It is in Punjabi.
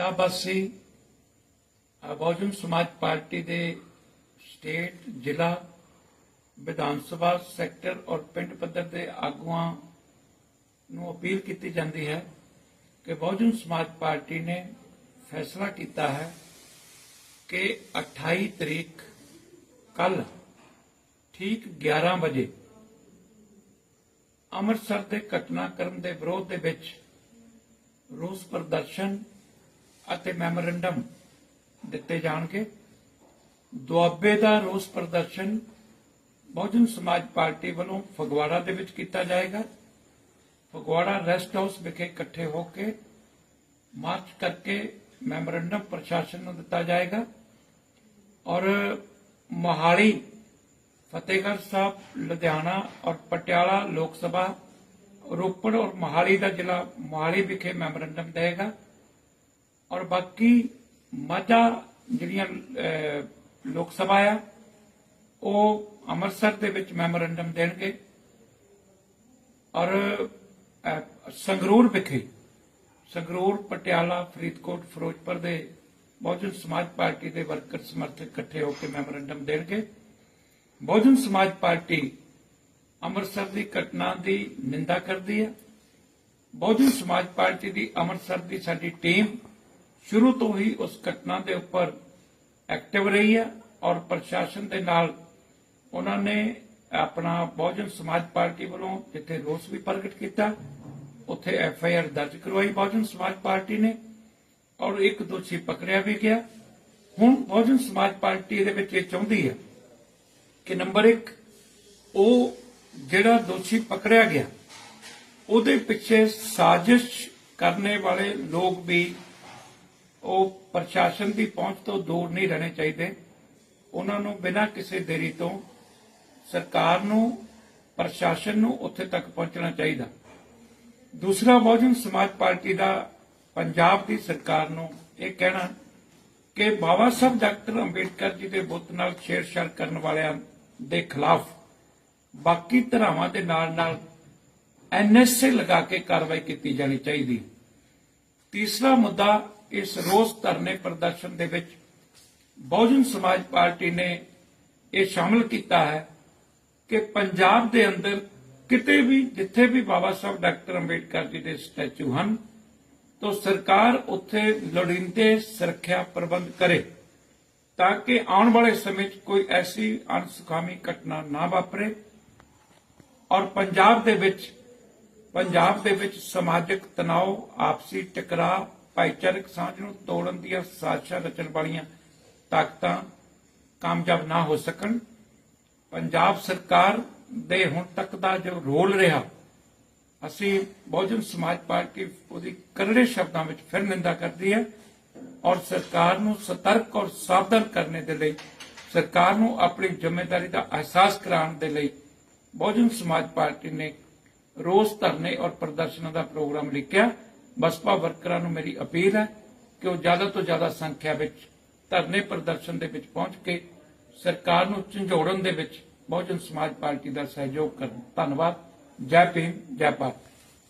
ਪੰਜਾਬ ਵਾਸੀ ਬਹੁਜਨ ਸਮਾਜ ਪਾਰਟੀ ਦੇ ਸਟੇਟ, ਜ਼ਿਲ੍ਹਾ, ਵਿਧਾਨ ਸਭਾ, ਸੈਕਟਰ ਔਰ ਪਿੰਡ ਪੱਧਰ ਦੇ ਆਗੂਆਂ ਨੂੰ ਅਪੀਲ ਕੀਤੀ ਜਾਂਦੀ ਹੈ ਕਿ ਬਹੁਜਨ ਸਮਾਜ ਪਾਰਟੀ ਨੇ ਫੈਸਲਾ ਕੀਤਾ ਹੈ ਕਿ 28 ਤਰੀਕ ਕੱਲ ਠੀਕ 11 ਵਜੇ ਅੰਮ੍ਰਿਤਸਰ ਦੇ ਘਟਨਾਕ੍ਰਮ ਦੇ ਵਿਰੋਧ ਦੇ ਵਿੱਚ ਰੋਸ ਪ੍ਰਦਰਸ਼ਨ ਅਤੇ ਮੈਮੋਰੰਡਮ ਦਿੱਤੇ ਜਾਣਗੇ। ਦੁਆਬੇ ਦਾ ਰੋਸ ਪ੍ਰਦਰਸ਼ਨ ਬਹੁਜਨ ਸਮਾਜ ਪਾਰਟੀ ਵੱਲੋਂ ਫਗਵਾੜਾ ਦੇ ਵਿੱਚ ਕੀਤਾ ਜਾਏਗਾ। ਫਗਵਾੜਾ ਰੈਸਟ ਹਾਊਸ ਵਿਖੇ ਇਕੱਠੇ ਹੋ ਕੇ ਮਾਰਚ ਕਰਕੇ ਮੈਮੋਰੰਡਮ ਪ੍ਰਸ਼ਾਸਨ ਨੂੰ ਦਿੱਤਾ ਜਾਏਗਾ। ਔਰ ਮੋਹਾਲੀ, ਫਤਿਹਗੜ੍ਹ ਸਾਹਿਬ, ਲੁਧਿਆਣਾ ਔਰ ਪਟਿਆਲਾ ਲੋਕ ਸਭਾ ਰੋਪੜ ਔਰ ਮੋਹਾਲੀ ਦਾ ਜ਼ਿਲ੍ਹਾ ਮੋਹਾਲੀ ਵਿਖੇ ਮੈਮੋਰੰਡਮ ਦੇਗਾ ਔਰ ਬਾਕੀ ਮਾਝਾ ਜਿਹੜੀਆਂ ਲੋਕ ਸਭਾ ਆ, ਉਹ ਅੰਮ੍ਰਿਤਸਰ ਦੇ ਵਿੱਚ ਮੈਮੋਰੈਂਡਮ ਦੇਣਗੇ। ਔਰ ਸੰਗਰੂਰ ਵਿਖੇ, ਸੰਗਰੂਰ, ਪਟਿਆਲਾ, ਫਰੀਦਕੋਟ, ਫਿਰੋਜ਼ਪੁਰ ਦੇ ਬਹੁਜਨ ਸਮਾਜ ਪਾਰਟੀ ਦੇ ਵਰਕਰ ਸਮਰਥਕ ਇਕੱਠੇ ਹੋ ਕੇ ਮੈਮੋਰੈਂਡਮ ਦੇਣਗੇ। ਬਹੁਜਨ ਸਮਾਜ ਪਾਰਟੀ ਅੰਮ੍ਰਿਤਸਰ ਦੀ ਘਟਨਾ ਦੀ ਨਿੰਦਾ ਕਰਦੀ ਹੈ। ਬਹੁਜਨ ਸਮਾਜ ਪਾਰਟੀ ਦੀ ਅੰਮ੍ਰਿਤਸਰ ਦੀ ਸਾਡੀ ਟੀਮ ਸ਼ੁਰੂ ਤੋਂ ਹੀ ਉਸ ਘਟਨਾ ਦੇ ਉੱਪਰ ਐਕਟਿਵ ਰਹੀ ਹੈ ਔਰ ਪ੍ਰਸ਼ਾਸਨ ਦੇ ਨਾਲ ਉਹਨਾਂ ਨੇ ਆਪਣਾ ਬਹੁਜਨ ਸਮਾਜ ਪਾਰਟੀ ਵੱਲੋਂ ਜਿੱਥੇ ਰੋਸ ਵੀ ਪ੍ਰਗਟ ਕੀਤਾ, ਉੱਥੇ ਐਫ ਆਈ ਆਰ ਦਰਜ ਕਰਵਾਈ ਬਹੁਜਨ ਸਮਾਜ ਪਾਰਟੀ ਨੇ ਔਰ ਇੱਕ ਦੋਸ਼ੀ ਪਕੜਿਆ ਵੀ ਗਿਆ। ਹੁਣ ਬਹੁਜਨ ਸਮਾਜ ਪਾਰਟੀ ਇਹਦੇ ਵਿੱਚ ਇਹ ਚਾਹੁੰਦੀ ਹੈ ਕਿ ਨੰਬਰ 1 ਉਹ ਜਿਹੜਾ ਦੋਸ਼ੀ ਪਕੜਿਆ ਗਿਆ, ਉਹਦੇ ਪਿੱਛੇ ਸਾਜ਼ਿਸ਼ ਕਰਨੇ ਵਾਲੇ ਲੋਕ ਵੀ ਉਹ ਪ੍ਰਸ਼ਾਸਨ ਦੀ ਪਹੁੰਚ ਤੋਂ ਦੂਰ ਨਹੀਂ ਰਹਿਣੇ ਚਾਹੀਦੇ। ਉਹਨਾਂ ਨੂੰ ਬਿਨਾਂ ਕਿਸੇ ਦੇਰੀ ਤੋਂ ਸਰਕਾਰ ਨੂੰ, ਪ੍ਰਸ਼ਾਸਨ ਨੂੰ ਉੱਥੇ ਤੱਕ ਪਹੁੰਚਣਾ ਚਾਹੀਦਾ। ਦੂਸਰਾ, ਬਹੁਜਨ ਸਮਾਜ ਪਾਰਟੀ ਦਾ ਪੰਜਾਬ ਦੀ ਸਰਕਾਰ ਨੂੰ ਇਹ ਕਹਿਣਾ ਕਿ ਬਾਬਾ ਸਾਹਿਬ ਡਾਕਟਰ ਅੰਬੇਡਕਰ ਜੀ ਦੇ ਬੁੱਤ ਨਾਲ ਛੇੜਛਾੜ ਕਰਨ ਵਾਲਿਆਂ ਦੇ ਖਿਲਾਫ ਬਾਕੀ ਧਰਾਵਾਂ ਦੇ ਨਾਲ ਨਾਲ ਐਨਐਸਏ ਲਗਾ ਕੇ ਕਾਰਵਾਈ ਕੀਤੀ ਜਾਣੀ ਚਾਹੀਦੀ। ਤੀਸਰਾ ਮੁੱਦਾ ਇਸ ਰੋਸ ਧਰਨੇ ਪ੍ਰਦਰਸ਼ਨ ਦੇ ਵਿੱਚ ਬਹੁਜਨ ਸਮਾਜ ਪਾਰਟੀ ਨੇ ਇਹ ਸ਼ਾਮਲ ਕੀਤਾ ਹੈ ਕਿ ਪੰਜਾਬ ਦੇ ਅੰਦਰ ਕਿਤੇ ਵੀ, ਜਿੱਥੇ ਵੀ ਬਾਬਾ ਸਾਹਿਬ ਡਾਕਟਰ ਅੰਬੇਡਕਰ ਜੀ ਦੇ ਸਟੈਚੂ ਹਨ, ਤਾਂ ਸਰਕਾਰ ਉੱਥੇ ਲੋੜੀਂਦੇ ਸੁਰੱਖਿਆ ਪ੍ਰਬੰਧ ਕਰੇ ਤਾਂ ਕਿ ਆਉਣ ਵਾਲੇ ਸਮੇਂ 'ਚ ਕੋਈ ਐਸੀ ਅਣਸੁਖਾਵੀ ਘਟਨਾ ਨਾ ਵਾਪਰੇ ਔਰ ਪੰਜਾਬ ਦੇ ਵਿੱਚ, ਪੰਜਾਬ ਦੇ ਵਿੱਚ ਸਮਾਜਿਕ ਤਣਾਅ ਆਪਸੀ ਟਕਰਾਅ ਭਾਈਚਾਰਕ ਸਾਂਝ ਨੂੰ ਤੋੜਨ ਦੀਆਂ ਸਾਜ਼ਿਸ਼ਾਂ ਰਚਣ ਵਾਲੀਆਂ ਤਾਕਤਾਂ ਕਾਮਯਾਬ ਨਾ ਹੋ ਸਕਣ। ਪੰਜਾਬ ਸਰਕਾਰ ਦੇ ਹੁਣ ਤੱਕ ਦਾ ਜੋ ਰੋਲ ਰਿਹਾ, ਅਸੀਂ ਬਹੁਜਨ ਸਮਾਜ ਪਾਰਟੀ ਉਹਦੀ ਕਰੜੇ ਸ਼ਬਦਾਂ ਵਿੱਚ ਫਿਰ ਨਿੰਦਾ ਕਰਦੀ ਹੈ ਔਰ ਸਰਕਾਰ ਨੂੰ ਸਤਰਕ ਔਰ ਸਾਵਧਾਨ ਕਰਨ ਦੇ ਲਈ, ਸਰਕਾਰ ਨੂੰ ਆਪਣੀ ਜ਼ਿੰਮੇਵਾਰੀ ਦਾ ਅਹਿਸਾਸ ਕਰਾਉਣ ਦੇ ਲਈ ਬਹੁਜਨ ਸਮਾਜ ਪਾਰਟੀ ਨੇ ਰੋਸ ਧਰਨੇ ਔਰ ਪ੍ਰਦਰਸ਼ਨਾਂ ਦਾ ਪ੍ਰੋਗਰਾਮ ਲਿਖਿਆ। ਬਸਪਾ ਵਰਕਰਾਂ ਨੂੰ ਮੇਰੀ ਅਪੀਲ ਹੈ ਕਿ ਉਹ ਜ਼ਿਆਦਾ ਤੋਂ ਜ਼ਿਆਦਾ ਸੰਖਿਆ ਵਿੱਚ, ਧਰਨੇ ਪ੍ਰਦਰਸ਼ਨ ਦੇ ਵਿੱਚ ਪਹੁੰਚ ਕੇ ਸਰਕਾਰ ਨੂੰ ਝੰਜੋੜਨ ਦੇ ਵਿੱਚ ਬਹੁਜਨ ਸਮਾਜ ਪਾਰਟੀ ਦਾ ਸਹਿਯੋਗ ਕਰਨ। ਧੰਨਵਾਦ। ਜੈ ਭੀਮ, ਜੈ ਭਾਰਤ।